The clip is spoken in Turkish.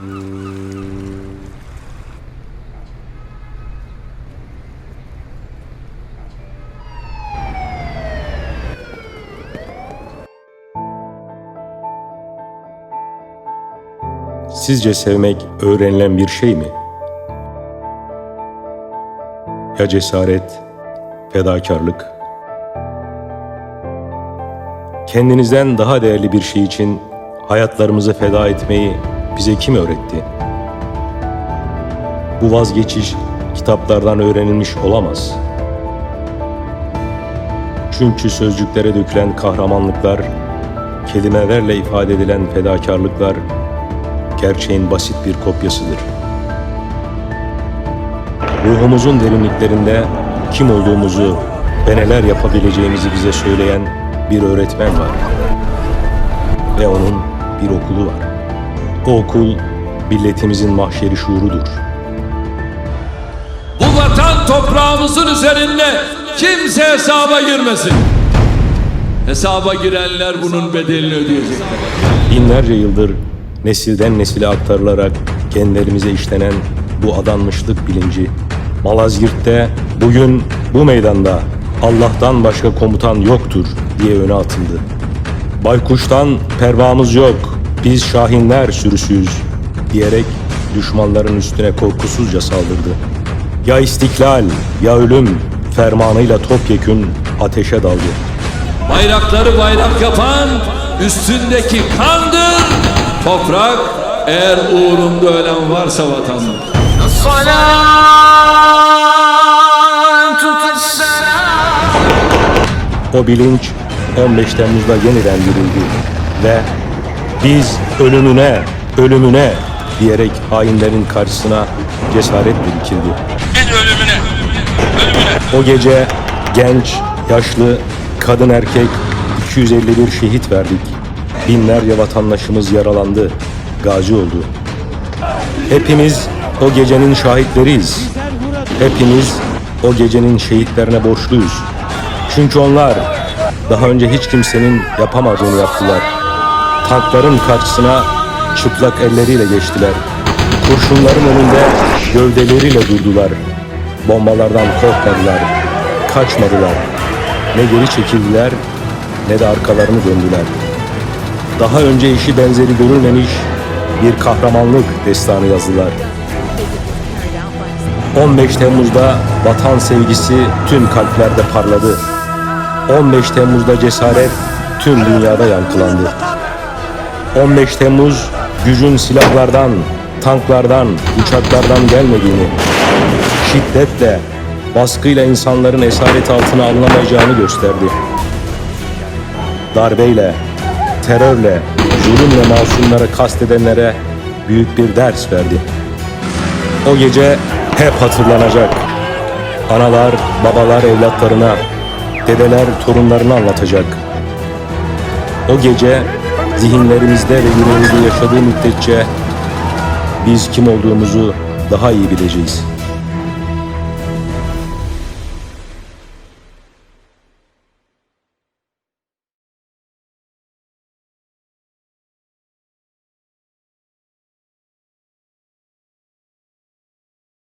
Sizce sevmek öğrenilen bir şey mi? Ya cesaret, fedakarlık? Kendinizden daha değerli bir şey için hayatlarımızı feda etmeyi bize kim öğretti? Bu vazgeçiş kitaplardan öğrenilmiş olamaz. Çünkü sözcüklere dökülen kahramanlıklar, kelimelerle ifade edilen fedakarlıklar gerçeğin basit bir kopyasıdır. Ruhumuzun derinliklerinde kim olduğumuzu ve neler yapabileceğimizi bize söyleyen bir öğretmen var. Ve onun bir okulu var. O okul milletimizin mahşeri şuurudur. Bu vatan toprağımızın üzerinde kimse hesaba girmesin. Hesaba girenler bunun bedelini ödeyecekler. Binlerce yıldır nesilden nesile aktarılarak genlerimize işlenen bu adanmışlık bilinci Malazgirt'te bugün bu meydanda Allah'tan başka komutan yoktur diye öne atıldı. Baykuş'tan pervamız yok, biz şahinler sürüsüyüz diyerek düşmanların üstüne korkusuzca saldırdı. Ya istiklal ya ölüm fermanıyla topyekün ateşe daldı. Bayrakları bayrak yapan üstündeki kandır. Toprak eğer uğrunda ölen varsa vatandır. O bilinç 15 Temmuz'da yeniden yürüldü ve biz ölümüne, ölümüne diyerek hainlerin karşısına cesaretle dikildi. Biz ölümüne, ölümüne. O gece genç, yaşlı, kadın erkek 251 şehit verdik. Binlerce vatandaşımız yaralandı, gazi oldu. Hepimiz o gecenin şahitleriyiz. Hepimiz o gecenin şehitlerine borçluyuz. Çünkü onlar daha önce hiç kimsenin yapamadığını yaptılar. Tankların karşısına çıplak elleriyle geçtiler. Kurşunların önünde gövdeleriyle durdular. Bombalardan korkmadılar, kaçmadılar. Ne geri çekildiler ne de arkalarını döndüler. Daha önce işi benzeri görülmemiş bir kahramanlık destanı yazdılar. 15 Temmuz'da vatan sevgisi tüm kalplerde parladı. 15 Temmuz'da cesaret tüm dünyada yankılandı. 15 Temmuz gücün silahlardan, tanklardan, uçaklardan gelmediğini, şiddetle, baskıyla insanların esaret altına alınamayacağını gösterdi. Darbeyle, terörle, zulümle masumlara kastedenlere büyük bir ders verdi. O gece hep hatırlanacak. Analar, babalar evlatlarına, dedeler torunlarına anlatacak. O gece zihinlerimizde ve yüreğimizde yaşadığı müddetçe biz kim olduğumuzu daha iyi bileceğiz.